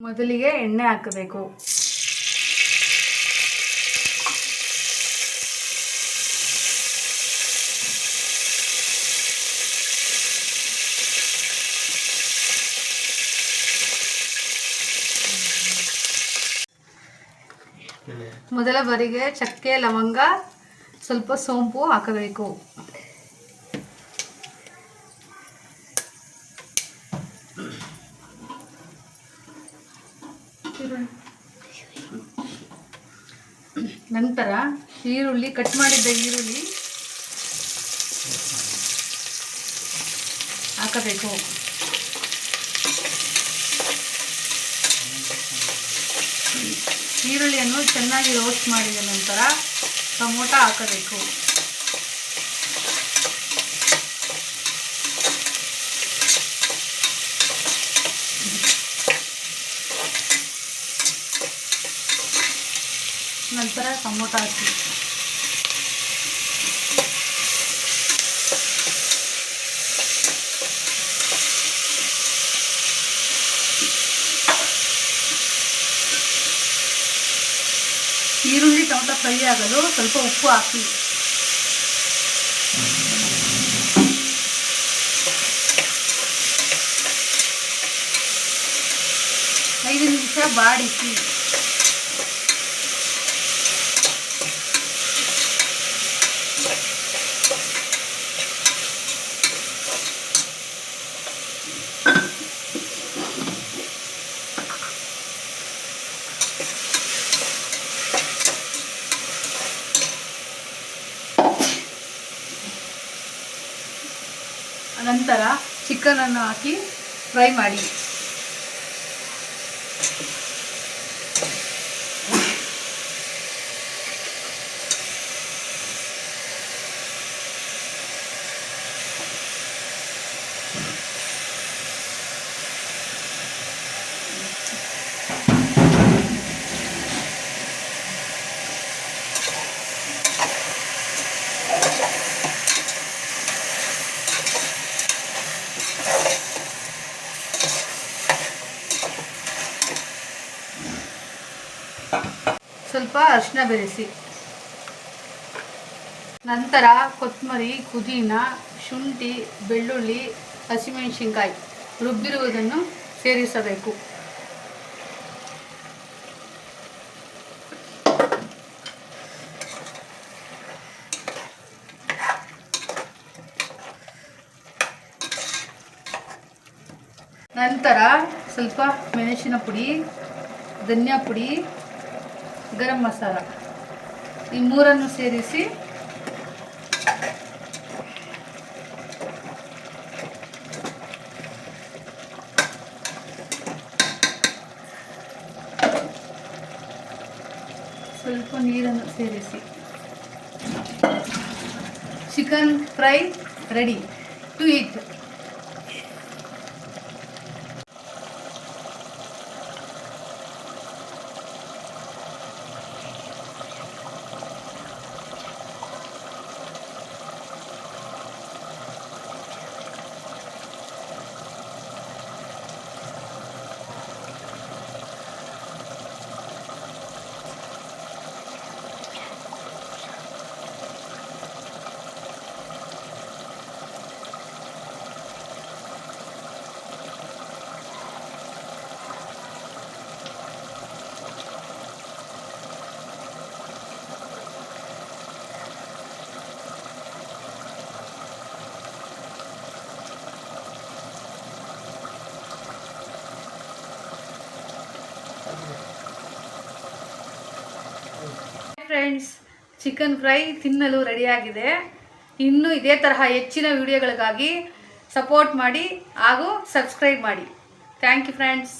ಮೊದಲಿಗೆ ಎಣ್ಣೆ ಹಾಕಬೇಕು. ಮೊದಲ ಬಾರಿಗೆ ಚಕ್ಕೆ ಲವಂಗ ಸ್ವಲ್ಪ ಸೋಂಪು ಹಾಕಬೇಕು. ನಂತರ ಈರುಳ್ಳಿ ಕಟ್ ಮಾಡಿದ್ದ ಈರುಳ್ಳಿ ಹಾಕಬೇಕು. ಈರುಳ್ಳಿಯನ್ನು ಚೆನ್ನಾಗಿ ರೋಸ್ಟ್ ಮಾಡಿದ ನಂತರ ಟೊಮೊಟೊ ಹಾಕಬೇಕು. ನಂತರ ಟೊಮೊಟೊ ಹಾಕಿ. ಈರುಳ್ಳಿ ಟೊಮೊಟೊ ಫ್ರೈ ಆಗಲು ಸ್ವಲ್ಪ ಉಪ್ಪು ಹಾಕಿ. ಐದು ನಿಮಿಷ ಬಾಡಿಸಿ. ನಂತರ ಚಿಕನನ್ನು ಹಾಕಿ ಫ್ರೈ ಮಾಡಿ. ಸ್ವಲ್ಪ ಅರಿಶಿನ ಬೆರೆಸಿ. ನಂತರ ಕೊತ್ತಂಬರಿ ಪುದೀನ ಶುಂಠಿ ಬೆಳ್ಳುಳ್ಳಿ ಹಸಿಮೆಣಸಿನ್ಕಾಯಿ ರುಬ್ಬಿರುವುದನ್ನು ಸೇರಿಸಬೇಕು. ನಂತರ ಸ್ವಲ್ಪ ಮೆಣಸಿನ ಪುಡಿ, ಧನಿಯಾ ಪುಡಿ, ಗರಂ ಮಸಾಲ. ಈ ಮೂರನ್ನು ಸೇರಿಸಿ ಸ್ವಲ್ಪ ನೀರನ್ನು ಸೇರಿಸಿ. Chicken fry ready. To eat. Friends chicken fry ತಿನ್ನಲು ರೆಡಿಯಾಗಿದೆ ಇನ್ನು ಇದೇ ತರಹ ಹೆಚ್ಚಿನ ವಿಡಿಯೋಗಳಿಗಾಗಿ ಸಪೋರ್ಟ್ ಮಾಡಿ ಹಾಗೂ ಸಬ್ಸ್ಕ್ರೈಬ್ ಮಾಡಿ. Thank you friends